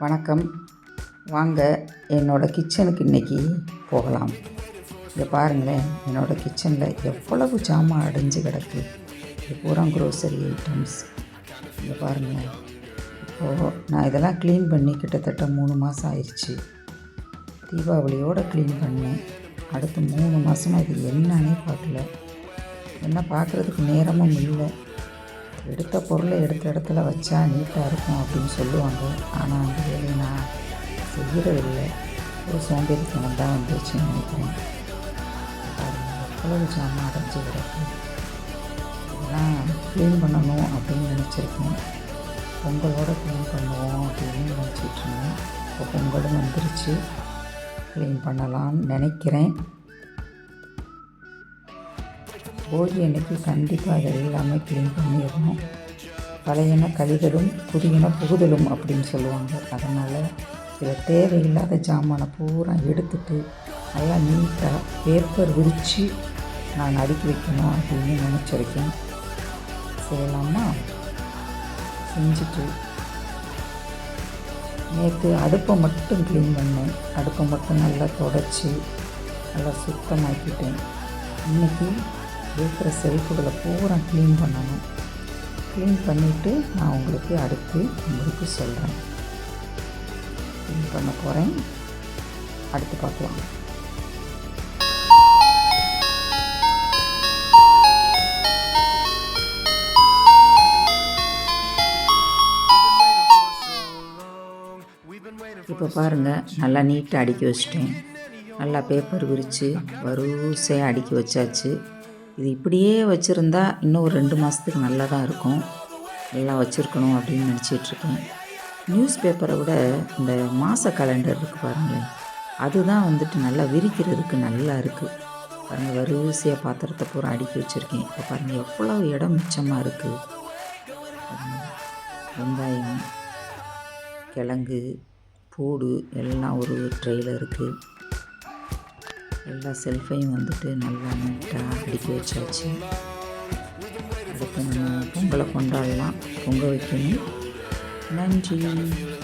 வணக்கம். வாங்க என்னோடய கிச்சனுக்கு இன்றைக்கி போகலாம். இங்கே பாருங்களேன் என்னோடய கிச்சனில் எவ்வளவு ஜாமான் அடைஞ்சு கிடக்கு. இது பூரா க்ரோசரி ஐட்டம்ஸ் இங்கே பாருங்களேன். இப்போது நான் இதெல்லாம் க்ளீன் பண்ணி கிட்டத்தட்ட மூணு மாதம் ஆயிடுச்சு. தீபாவளியோடு க்ளீன் பண்ணேன். அடுத்து மூணு மாதமாக இது என்னன்னே பார்க்கல. என்ன பார்க்குறதுக்கு நேரமும் இல்லை. எடுத்த பொருளை எடுத்த இடத்துல வச்சா நீட்டாக இருக்கும் அப்படின்னு சொல்லுவாங்க. ஆனால் அந்த வேலையை நான் செய்கிறதில்லை ஒரு சோம்பேறித்தனம் தான் வந்துருச்சுன்னு நினைக்கிறேன். பாருங்க, எவ்வளவு ஜாமான் அடைஞ்சு கிடக்கு. இதெல்லாம் க்ளீன் பண்ணணும் அப்படின்னு நினச்சிருக்கேன். பொங்கலோட க்ளீன் பண்ணுவோம் அப்படின்னு நினச்சிட்ருந்தேன் இப்போ பொங்கலும் வந்துருச்சு. க்ளீன் பண்ணலாம்னு நினைக்கிறேன். ஓடி அன்னைக்கு கண்டிப்பாக அதை எல்லாமே க்ளீன் பண்ணிடணும். பழையன கழிதலும் புதியன புகுதலும் அப்படின்னு சொல்லுவாங்க. அதனால் இதில் தேவையில்லாத ஜாமானை பூரா எடுத்துட்டு நல்லா நீட்டாக பேப்பர் விரித்து நான் அடுக்கி வைக்கணும் அப்படின்னு நினச்சிருக்கேன். செய்யலாமா? செஞ்சுட்டு நேற்று அடுப்பை மட்டும் க்ளீன் பண்ணேன். அடுப்பை மட்டும் நல்லா தொடச்சி நல்லா சுத்தமாக்கிட்டேன். இன்றைக்கி இருக்கிற செல்ஃபுகளை பூரா க்ளீன் பண்ணணும். க்ளீன் பண்ணிவிட்டு நான் உங்களுக்கு அடுத்து உங்களுக்கு சொல்கிறேன் க்ளீன் பண்ண போகிறேன் அடுத்து பார்க்கலாம். இப்போ பாருங்கள் நல்லா நீட்டாக அடுக்கி வச்சிட்டேன். நல்லா பேப்பர் விரித்து வரிசையாக அடுக்கி வச்சாச்சு. இது இப்படியே வச்சுருந்தா இன்னும் ஒரு ரெண்டு மாதத்துக்கு நல்லா தான் இருக்கும். நல்லா வச்சுருக்கணும் அப்படின்னு நினச்சிட்ருக்கேன் நியூஸ் பேப்பரை விட இந்த மாத கேலண்டர் இருக்குது பாருங்களேன். அதுதான் வந்துட்டு நல்லா விரிக்கிறதுக்கு நல்லா இருக்குது பாருங்கள் வரிசையாக பாத்திரத்தை பூரா அடுக்கி வச்சுருக்கேன். இப்போ பாருங்கள் எவ்வளோ இடம் மிச்சமாக இருக்குது வெங்காயம் கிழங்கு பூடு எல்லாம் ஒரு ட்ரெயில் இருக்குது எல்லா செல்ஃபையும் வந்துட்டு நல்லா நீட்டாக அடுக்கி வச்சாச்சு. அடுத்து நம்ம பொங்கலை கொண்டாடலாம். பொங்க வைக்கணும். நன்றி.